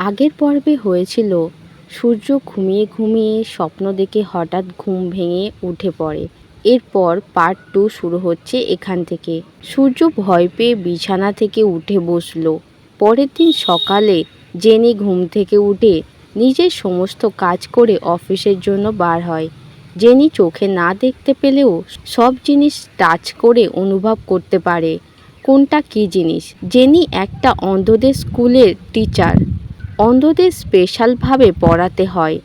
আগের পর্বে হয়েছিল, সূর্য ঘুমিয়ে ঘুমিয়ে স্বপ্ন দেখে হঠাৎ ঘুম ভেঙে উঠে পড়ে। এরপর পার্ট টু শুরু হচ্ছে এখান থেকে। সূর্য ভয় পেয়ে বিছানা থেকে উঠে বসল। পরের দিন সকালে জেনি ঘুম থেকে উঠে নিজের সমস্ত কাজ করে অফিসের জন্য বার হয়। জেনি চোখে না দেখতে পেলেও সব জিনিস টাচ করে অনুভব করতে পারে। কোনটা কী জিনিস? জেনি একটা অন্ধদের স্কুলের টিচার অন্ধদের স্পেশালভাবে পড়াতে হয়।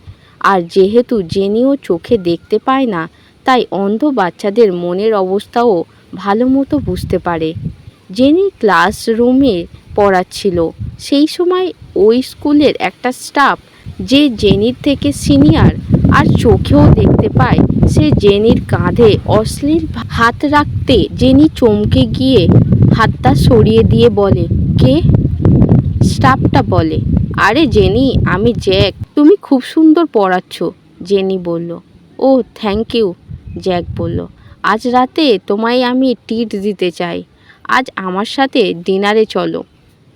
আর যেহেতু জেনিও চোখে দেখতে পায় না, তাই অন্ধ বাচ্চাদের মনের অবস্থাও ভালো মতো বুঝতে পারে। জেনি ক্লাসরুমে পড়াচ্ছিল, সেই সময় ওই স্কুলের একটা স্টাফ যে জেনির থেকে সিনিয়র আর চোখেও দেখতে পায়, সে জেনির কাঁধে অশ্লীল হাত রাখতে জেনি চমকে গিয়ে হাতটা সরিয়ে দিয়ে বলে, কে? স্টাফটা বলে আরে জেনি, আমি জ্যাক। তুমি খুব সুন্দর পড়াচ্ছ, জেনি বলল। ও, থ্যাংক ইউ, জ্যাক বলল। আজ রাতে তোমায় আমি ট্রিট দিতে চাই। আজ আমার সাথে ডিনারে চলো,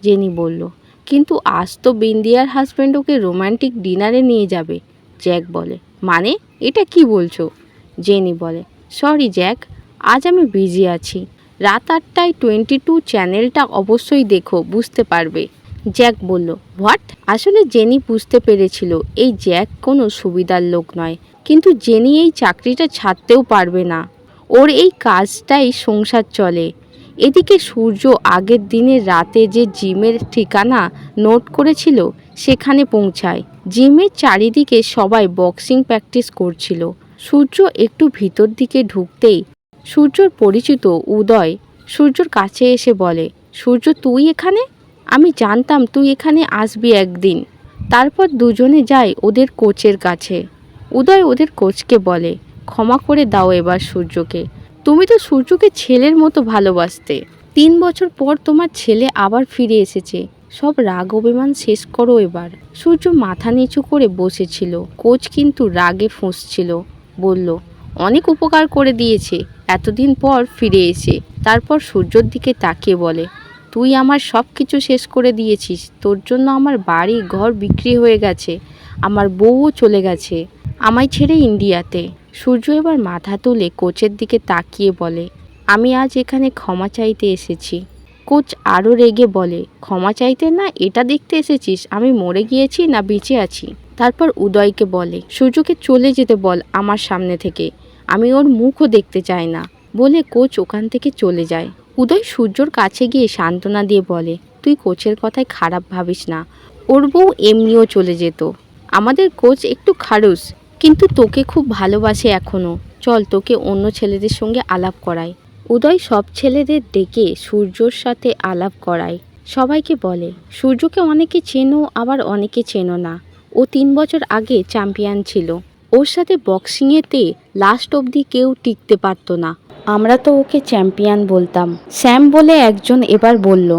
জেনি বলল। কিন্তু আজ তো বিন্দিয়ার হাজব্যান্ড ওকে রোম্যান্টিক ডিনারে নিয়ে যাবে, জ্যাক বলে। মানে এটা কি বলছো? জেনি বলে। সরি, জ্যাক, আজ আমি বিজি আছি। রাত আটটায় টোয়েন্টি টু চ্যানেলটা অবশ্যই দেখো, বুঝতে পারবে। জ্যাক বলল, হোয়াট? আসলে জেনি বুঝতে পেরেছিল, এই জ্যাক কোনো সুবিধার লোক নয়। কিন্তু জেনি এই চাকরিটা ছাড়তেও পারবে না। ওর এই কাজটাই সংসার চলে। এদিকে সূর্য আগের দিনের রাতে যে জিমের ঠিকানা নোট করেছিল, সেখানে পৌঁছায়। জিমের চারিদিকে সবাই বক্সিং প্র্যাকটিস করছিল। সূর্য একটু ভিতর দিকে ঢুকতেই সূর্যর পরিচিত উদয় সূর্যর কাছে এসে বলে, সূর্য, তুই এখানে? আমি জানতাম তুই এখানে আসবি একদিন। তারপর দুজনে যায় ওদের কোচের কাছে। উদয় ওদের কোচকে বলে, ক্ষমা করে দাও এবার সূর্যকে। তুমি তো সূর্যকে ছেলের মতো ভালোবাসতে। তিন বছর পর তোমার ছেলে আবার ফিরে এসেছে। সব রাগ অভিমান শেষ করো এবার। সূর্য মাথা নিচু করে বসেছিল। কোচ কিন্তু রাগে ফুঁসছিল। বলল, অনেক উপকার করে দিয়েছে। এতদিন পর ফিরে এসে। তারপর সূর্যর দিকে তাকিয়ে বলে তুই আমার সব কিছু শেষ করে দিয়েছিস। তোর জন্য আমার বাড়ি, ঘর বিক্রি হয়ে গেছে। আমার বউও চলে গেছে। আমায় ছেড়ে ইন্ডিয়াতে। সূর্য এবার মাথা তুলে কোচের দিকে তাকিয়ে বলে, আমি আজ এখানে ক্ষমা চাইতে এসেছি। কোচ আরও রেগে বলে, ক্ষমা চাইতে না, এটা দেখতে এসেছিস? আমি মরে গিয়েছি না বেঁচে আছি? তারপর উদয়কে বলে, সূর্যকে চলে যেতে বল আমার সামনে থেকে। আমি ওর মুখও দেখতে চাই না। বলে কোচ ওখান থেকে চলে যায়। উদয় সূর্যর কাছে গিয়ে সান্ত্বনা দিয়ে বলে, তুই কোচের কথায় খারাপ ভাবিস না। ওর বউ এমনিও চলে যেত। আমাদের কোচ একটু খারুস, কিন্তু তোকে খুব ভালোবাসে এখনও চল তোকে অন্য ছেলেদের সঙ্গে আলাপ করাই। উদয় সব ছেলেদের ডেকে সূর্যর সাথে আলাপ করায়। সবাইকে বলে, সূর্যকে অনেকে চেনো, আবার অনেকে চেনো না। ও তিন বছর আগে চ্যাম্পিয়ন ছিল। ওর সাথে বক্সিংয়েতে লাস্ট অবধি কেউ টিকতে পারতো না। আমরা তো ওকে চ্যাম্পিয়ন বলতাম। স্যাম বলে একজন এবার বলল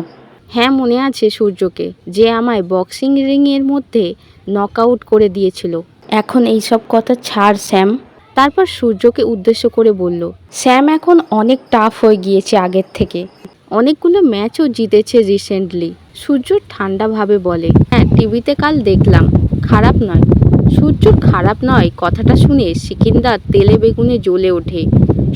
হ্যাঁ মনে আছে সূর্যকে, যে আমায় বক্সিং রিংয়ের মধ্যে নকআউট করে দিয়েছিল। এখন এই সব কথা ছাড়, স্যাম। তারপর সূর্যকে উদ্দেশ্য করে বলল, স্যাম এখন অনেক টাফ হয়ে গিয়েছে আগের থেকে। অনেকগুলো ম্যাচও জিতেছে রিসেন্টলি সূর্য ঠান্ডাভাবে বলে হ্যাঁ টিভিতে কাল দেখলাম। খারাপ নয়। সূর্য খারাপ নয়, কথাটা শুনে সিকিন্দার তেলে বেগুনে জ্বলে ওঠে।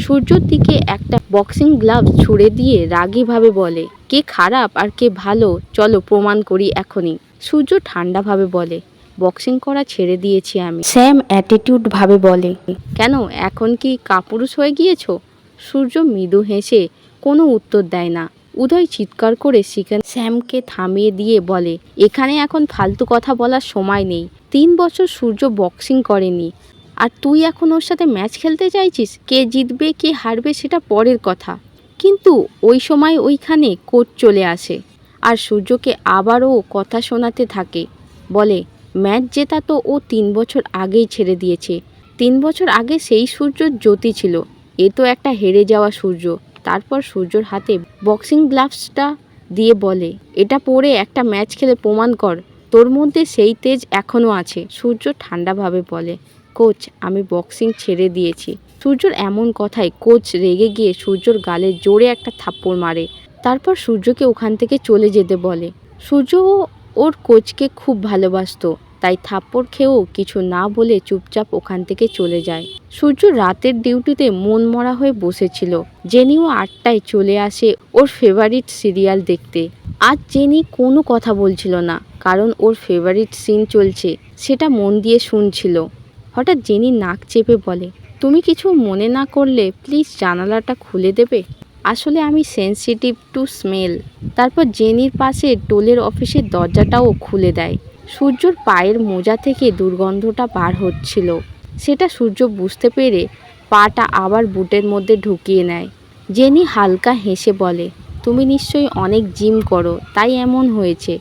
সূর্যর দিকে একটা বক্সিং গ্লাভস ছুড়ে দিয়ে রাগীভাবে বলে কে খারাপ আর কে ভালো? চলো প্রমাণ করি এখনই। সূর্য ঠান্ডাভাবে বলে বক্সিং করা ছেড়ে দিয়েছি আমি। স্যাম অ্যাটিটিউড ভাবে বলে কেন এখন কি কাপুরুষ হয়ে গিয়েছো? সূর্য মৃদু হেসে কোনো উত্তর দেয় না। উদয় চিৎকার করে শিখেন স্যামকে থামিয়ে দিয়ে বলে এখানে এখন ফালতু কথা বলার সময় নেই। তিন বছর সূর্য বক্সিং করেনি। আর তুই এখন ওর সাথে ম্যাচ খেলতে চাইছিস? কে জিতবে, কে হারবে সেটা পরের কথা। কিন্তু ওই সময় ওইখানে কোচ চলে আসে আর সূর্যকে আবারও কথা শোনাতে থাকে। বলে, ম্যাচ জেতা তো ও তিন বছর আগেই ছেড়ে দিয়েছে। তিন বছর আগে সেই সূর্যর জ্যোতি ছিল। এ তো একটা হেরে যাওয়া সূর্য। তারপর সূর্যর হাতে বক্সিং গ্লাভসটা দিয়ে বলে, এটা পরে একটা ম্যাচ খেলে প্রমাণ কর। তোর মধ্যে সেই তেজ এখনও আছে। সূর্য ঠান্ডাভাবে বলে কোচ, আমি বক্সিং ছেড়ে দিয়েছি। সূর্যর এমন কথায় কোচ রেগে গিয়ে সূর্যর গালে জোরে একটা থাপ্পড় মারে। তারপর সূর্যকে ওখান থেকে চলে যেতে বলে। সূর্য ওর কোচকে খুব ভালোবাসতো, তাই থাপ্পড় খেয়েও কিছু না বলে চুপচাপ ওখান থেকে চলে যায়। সূর্য রাতের ডিউটিতে মন মরা হয়ে বসেছিল, জেনিও আটটায় চলে আসে ওর ফেভারিট সিরিয়াল দেখতে। আজ জেনি কোনো কথা বলছিল না, কারণ ওর ফেভারিট সিন চলছে, সেটা মন দিয়ে শুনছিল। হঠাৎ জেনি নাক চেপে বলে, তুমি কিছু মনে না করলে প্লিজ জানালাটা খুলে দেবে? আসলে আমি সেনসিটিভ টু স্মেল তারপর জেনির পাশে টোলের অফিসের দরজাটাও খুলে দেয়। সূর্যর পায়ের মোজা থেকে দুর্গন্ধটা বার হচ্ছিল। সেটা সূর্য বুঝতে পেরে পাটা আবার বুটের মধ্যে ঢুকিয়ে নেয়। জেনি হালকা হেসে বলে, তুমি নিশ্চয়ই অনেক জিম করো, তাই এমন হয়েছে।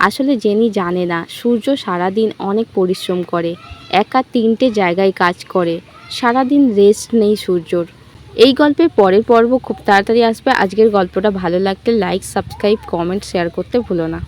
আসলে জেনি জানে না, সূর্য সারাদিন অনেক পরিশ্রম করে, একা তিনটে জায়গায় কাজ করে, সারাদিন রেস্ট নেই সূর্যর। এই গল্পের পরের পর্ব খুব তাড়াতাড়ি আসবে, আজকের গল্পটা ভালো লাগলে লাইক সাবস্ক্রাইব কমেন্ট শেয়ার করতে ভুলো না।